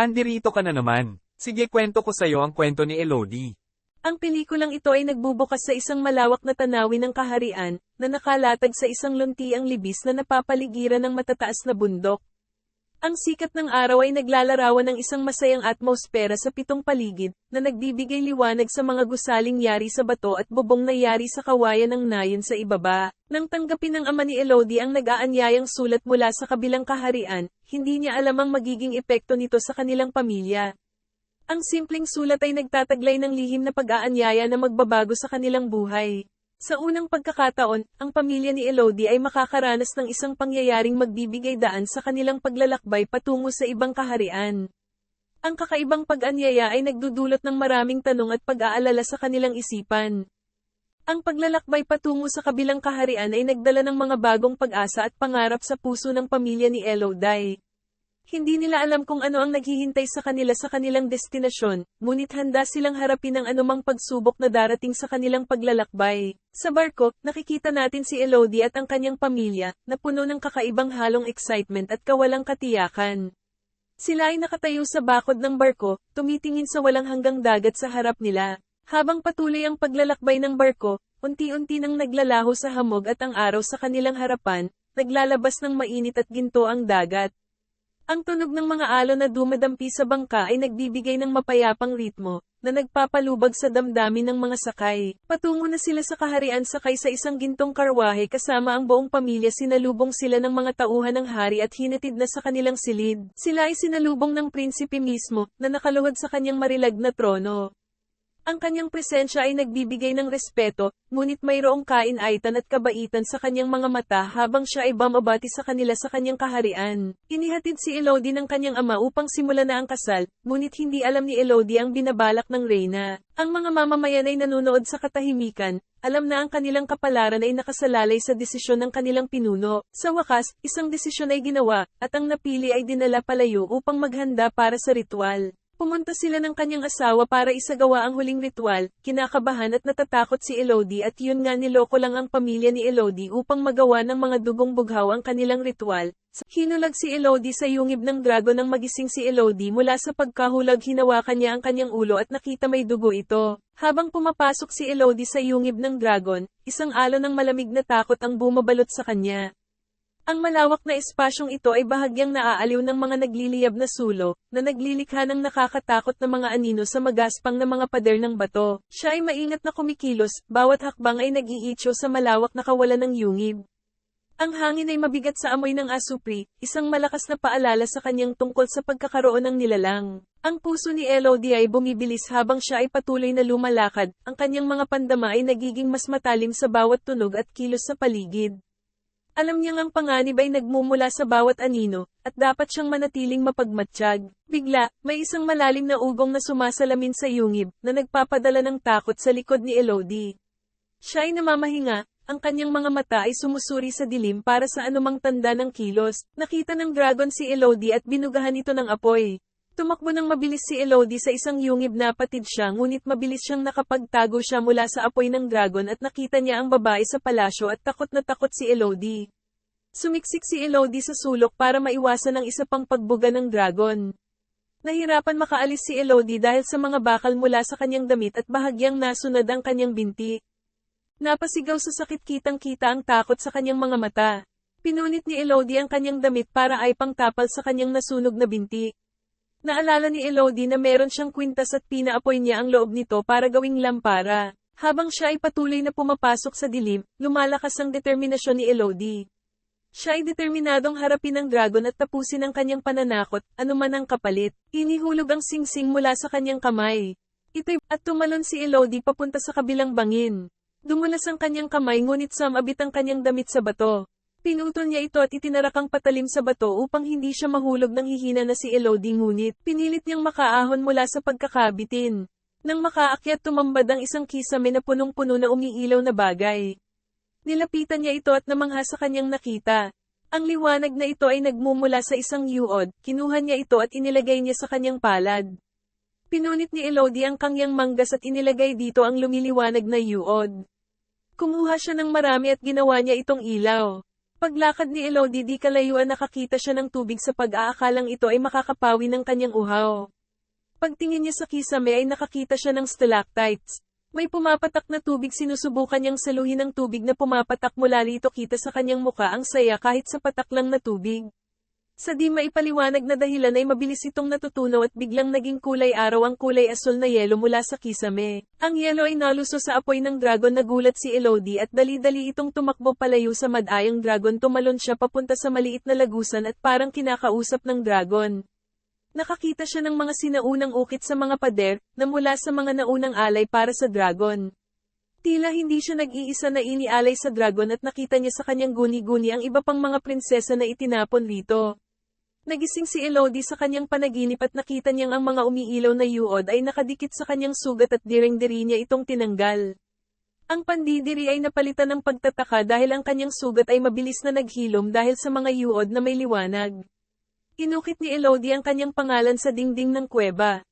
Andirito ka na naman. Sige kwento ko sa'yo ang kwento ni Elodie. Ang pelikulang ito ay nagbubukas sa isang malawak na tanawin ng kaharian, na nakalatag sa isang luntiang libis na napapaligiran ng matataas na bundok. Ang sikat ng araw ay naglalarawan ng isang masayang atmosfera sa pitong paligid, na nagbibigay liwanag sa mga gusaling yari sa bato at bubong na yari sa kawayan ng nayon sa ibaba. Nang tanggapin ng ama ni Elodie ang nag-aanyayang sulat mula sa kabilang kaharian, hindi niya alam ang magiging epekto nito sa kanilang pamilya. Ang simpleng sulat ay nagtataglay ng lihim na pag-aanyaya na magbabago sa kanilang buhay. Sa unang pagkakataon, ang pamilya ni Elodie ay makakaranas ng isang pangyayaring magbibigay daan sa kanilang paglalakbay patungo sa ibang kaharian. Ang kakaibang pag-anyaya ay nagdudulot ng maraming tanong at pag-aalala sa kanilang isipan. Ang paglalakbay patungo sa kabilang kaharian ay nagdala ng mga bagong pag-asa at pangarap sa puso ng pamilya ni Elodie. Hindi nila alam kung ano ang naghihintay sa kanila sa kanilang destinasyon, ngunit handa silang harapin ang anumang pagsubok na darating sa kanilang paglalakbay. Sa barko, nakikita natin si Elodie at ang kanyang pamilya, na puno ng kakaibang halong excitement at kawalang katiyakan. Sila ay nakatayo sa bakod ng barko, tumitingin sa walang hanggang dagat sa harap nila. Habang patuloy ang paglalakbay ng barko, unti-unti nang naglalaho sa hamog at ang araw sa kanilang harapan, naglalabas ng mainit at ginto ang dagat. Ang tunog ng mga alon na dumadampi sa bangka ay nagbibigay ng mapayapang ritmo, na nagpapalubag sa damdamin ng mga sakay. Patungo na sila sa kaharian sakay sa isang gintong karwahe kasama ang buong pamilya sinalubong sila ng mga tauhan ng hari at hinatid na sa kanilang silid. Sila ay sinalubong ng prinsipe mismo, na nakaluhod sa kanyang marilag na trono. Ang kanyang presensya ay nagbibigay ng respeto, ngunit mayroong kainaitan at kabaitan sa kanyang mga mata habang siya ay bumabati sa kanila sa kanyang kaharian. Inihatid si Elodie ng kanyang ama upang simulan na ang kasal, ngunit hindi alam ni Elodie ang binabalak ng reyna. Ang mga mamamayan ay nanonood sa katahimikan, alam na ang kanilang kapalaran ay nakasalalay sa desisyon ng kanilang pinuno. Sa wakas, isang desisyon ay ginawa, at ang napili ay dinala palayo upang maghanda para sa ritual. Pumunta sila ng kanyang asawa para isagawa ang huling ritual, kinakabahan at natatakot si Elodie at yun nga niloko lang ang pamilya ni Elodie upang magawa ng mga dugong bughaw ang kanilang ritual. Hinulag si Elodie sa yungib ng dragon nang magising si Elodie mula sa pagkahulag hinawakan niya ang kanyang ulo at nakita may dugo ito. Habang pumapasok si Elodie sa yungib ng dragon, isang alon ng malamig na takot ang bumabalot sa kanya. Ang malawak na espasyong ito ay bahagyang naaaliw ng mga nagliliyab na sulo, na naglilikha ng nakakatakot na mga anino sa magaspang na mga pader ng bato. Siya ay maingat na kumikilos, bawat hakbang ay nag-iitso sa malawak na kawalan ng yungib. Ang hangin ay mabigat sa amoy ng asupri, isang malakas na paalala sa kanyang tungkol sa pagkakaroon ng nilalang. Ang puso ni Elodie ay bumibilis habang siya ay patuloy na lumalakad, ang kanyang mga pandama ay nagiging mas matalim sa bawat tunog at kilos sa paligid. Alam niyang ang panganib ay nagmumula sa bawat anino, at dapat siyang manatiling mapagmatsyag. Bigla, may isang malalim na ugong na sumasalamin sa yungib, na nagpapadala ng takot sa likod ni Elodie. Siya ay namamahinga, ang kanyang mga mata ay sumusuri sa dilim para sa anumang tanda ng kilos. Nakita ng dragon si Elodie at binugahan ito ng apoy. Tumakbo ng mabilis si Elodie sa isang yungib na patid siya ngunit mabilis siyang nakapagtago siya mula sa apoy ng dragon at nakita niya ang babae sa palasyo at takot na takot si Elodie. Sumiksik si Elodie sa sulok para maiwasan ang isa pang pagbuga ng dragon. Nahirapan makaalis si Elodie dahil sa mga bakal mula sa kanyang damit at bahagyang nasunod ang kanyang binti. Napasigaw sa sakit kitang-kita ang takot sa kanyang mga mata. Pinunit ni Elodie ang kanyang damit para ay pangtapal sa kanyang nasunog na binti. Naalala ni Elodie na meron siyang kwintas at pinaapoy niya ang loob nito para gawing lampara. Habang siya ay patuloy na pumapasok sa dilim, lumalakas ang determinasyon ni Elodie. Siya ay determinadong harapin ang dragon at tapusin ang kanyang pananakot, anuman ang kapalit. Inihulog ang singsing mula sa kanyang kamay. Ito'y, at tumalon si Elodie papunta sa kabilang bangin. Dumulas ang kanyang kamay ngunit samabit ang kanyang damit sa bato. Pinutol niya ito at itinarakang patalim sa bato upang hindi siya mahulog ng hihina na si Elodie ngunit pinilit niyang makaahon mula sa pagkakabitin. Nang makaakyat tumambad ang isang kisame na punong-puno na umiilaw na bagay. Nilapitan niya ito at namangha sa kanyang nakita. Ang liwanag na ito ay nagmumula sa isang yuod, kinuha niya ito at inilagay niya sa kanyang palad. Pinunit ni Elodie ang kangyang manggas at inilagay dito ang lumiliwanag na yuod. Kumuha siya ng marami at ginawa niya itong ilaw. Paglakad ni Elodie di kalayuan nakakita siya ng tubig sa pag-aakalang ito ay makakapawi ng kanyang uhaw. Pagtingin niya sa kisame ay nakakita siya ng stalactites. May pumapatak na tubig sinusubukan niyang saluhin ng tubig na pumapatak mula rito kita sa kanyang muka ang saya kahit sa patak lang na tubig. Sa di maipaliwanag na dahilan ay mabilis itong natutunaw at biglang naging kulay araw ang kulay asul na yelo mula sa kisame. Ang yelo ay naluso sa apoy ng dragon nagulat si Elodie at dali-dali itong tumakbo palayo sa madayang dragon tumalon siya papunta sa maliit na lagusan at parang kinakausap ng dragon. Nakakita siya ng mga sinaunang ukit sa mga pader, na mula sa mga naunang alay para sa dragon. Tila hindi siya nag-iisa na inialay sa dragon at nakita niya sa kanyang guni-guni ang iba pang mga prinsesa na itinapon rito. Nagising si Elodie sa kanyang panaginip at nakita niyang ang mga umiilaw na yuod ay nakadikit sa kanyang sugat at direng-diri niya itong tinanggal. Ang pandidiri ay napalitan ng pagtataka dahil ang kanyang sugat ay mabilis na naghilom dahil sa mga yuod na may liwanag. Inukit ni Elodie ang kanyang pangalan sa dingding ng kuweba.